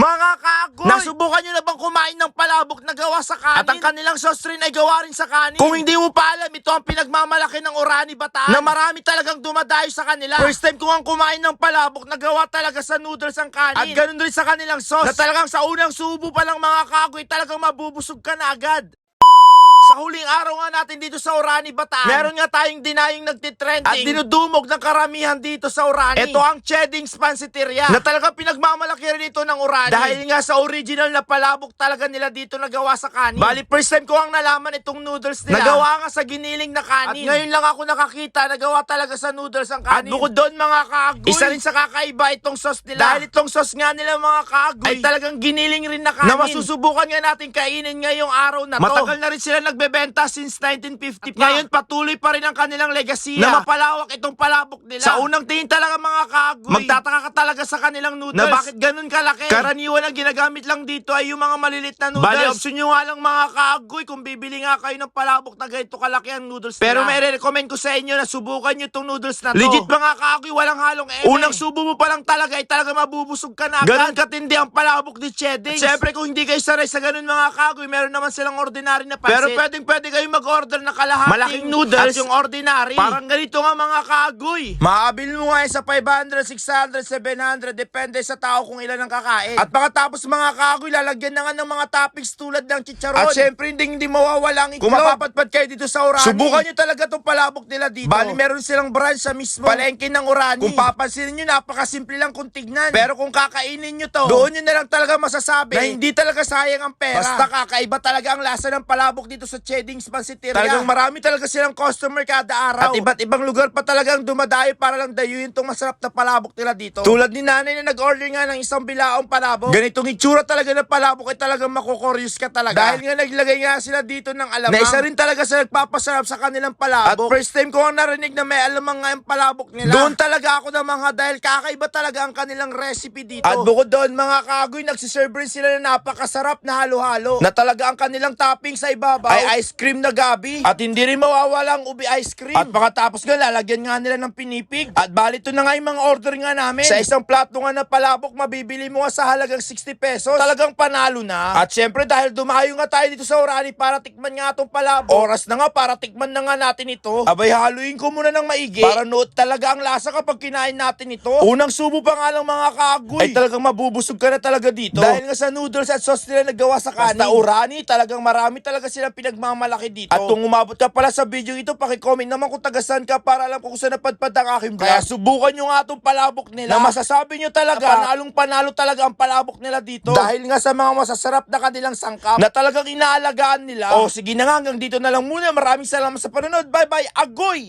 Mga kaagoy! Nasubukan nyo na bang kumain ng palabok na gawa sa kanin? At ang kanilang sauce rin ay gawa rin sa kanin. Kung hindi mo pa alam, ito ang pinagmamalaki ng Orani Bataan na marami talagang dumadayo sa kanila. First time ko ang kumain ng palabok na gawa talaga sa noodles ang kanin. At ganun rin sa kanilang sauce. Na talagang sa unang subo pa lang mga kaagoy, talagang mabubusog ka na agad. Sa huling araw nga natin dito sa Orani, Bataan, meron nga tayong dinayong nagtitrending at dinudumog ng karamihan dito sa Orani. Ito ang Chedding's Pansiteria na talagang pinagmamalaki rin ito ng Orani. Dahil nga sa original na palabok talaga nila dito nagawa sa kanin. Bali, first time ko ang nalaman itong noodles nila. Nagawa nga sa giniling na kanin. At ngayon lang ako nakakita, nagawa talaga sa noodles ang kanin. At bukod doon mga kaagoy, isa rin sa kakaiba itong sauce nila. Dahil itong sauce nga nila mga kaagoy, ay talagang giniling rin na kanin. Na masusubukan nga natin kainin ngayong araw na to. Matagal na rin sila nagbebenta since 1950 pa. Ngayon patuloy pa rin ang kanilang legacy na mapalawak itong palabok nila. Sa unang tingin talaga mga kaagoy, magtataka ka talaga sa kanilang noodles. Na bakit ganun kalaki? Karaniwan ang ginagamit lang dito ay yung mga malilit na noodles. Bali, option nyo nga lang mga kaagoy kung bibili nga kayo ng palabok na ganito kalaki ang noodles nila. Pero may recommend ko sa inyo na subukan nyo itong noodles na to. Legit mga kaagoy, walang halong eme. Unang subo mo pa lang talaga ay talaga mabubusog ka na. Ganun katindi ang palabok ni Cheddings. Siyempre kung hindi kayo sanay sa ganun mga kaagoy, meron naman silang ordinary na pansit. Pero pwedeng pwede kayo mag-order na kalahati. Malaking noodles. At yung ordinary. Parang ganito nga mga kaagoy. Maabil mo nga yan sa 500, 600, 700. Depende sa tao kung ilan ang kakain. At pagkatapos mga kaagoy, lalagyan na nga ng mga toppings tulad ng chicharon. At syempre hindi, hindi mawawala ang itlog. Kung mapapatpad kayo dito sa Orani. Subukan nyo talaga itong palabok nila dito. Bali meron silang branch sa mismo. Palengke ng Orani. Kung papansinin nyo, napakasimple lang kung tignan. Pero kung kakainin nyo to, doon nyo na lang talaga masasabi na hindi talaga sayang ang pera. Basta kakaiba talaga ang lasa ng palabok dito sa Chedding's Pansiteria. Talagang marami talaga silang customer kada araw. At iba't ibang lugar pa talagang dumadayo para lang dayuin tong masarap na palabok nila dito. Tulad ni nanay na nag-order nga ng isang bilaong palabok. Ganitong itsura talaga ng palabok ay talagang makukuryos ka talaga. Dahil nga naglagay nga sila dito ng alamang. Na isa rin talaga sa nagpapasarap sa kanilang palabok. At first time ko ang narinig na may alamang nga yung palabok nila. Doon talaga ako na mga dahil kakaiba talaga ang kanilang recipe dito. At bukod doon mga kagoy, nagsiserve rin sila na napakasarap na halo-halo. Na talaga ang kanilang topping sa ibabaw ay ice cream na gabi. At hindi rin mawawala ang ubi ice cream. At pagkatapos nga, lalagyan nga nila ng pinipig. At balito na nga yung mga order nga namin. Sa isang plato nga na palabok, mabibili mo nga sa halagang 60 pesos. Talagang panalo na. At syempre dahil dumayo nga tayo dito sa Orani para tikman nga itong palabok. Oras na nga para tikman na nga natin ito. Abay, haluin ko muna ng maigi. Para note talaga ang lasa kapag kinain natin ito. Unang subo pa nga lang mga kagoy. Ay talagang mabubusog ka na talaga dito. Dahil nga sa noodles at sauce nila nagawa sa kanin. Basta Orani, talagang marami talaga silang pinagmamalaki dito. At kung umabot ka pala sa video ito, pakicomment naman kung tagasan ka para alam ko kung saan napadpad ang aking vlog. Kaya subukan nyo nga itong palabok nila. Na masasabi nyo talaga, panalong panalo talaga ang palabok nila dito. Dahil nga sa mga masasarap na kanilang sangkap na talagang inaalagaan nila. O sige na nga, hanggang dito na lang muna. Maraming salamat sa panonood. Bye-bye, agoy!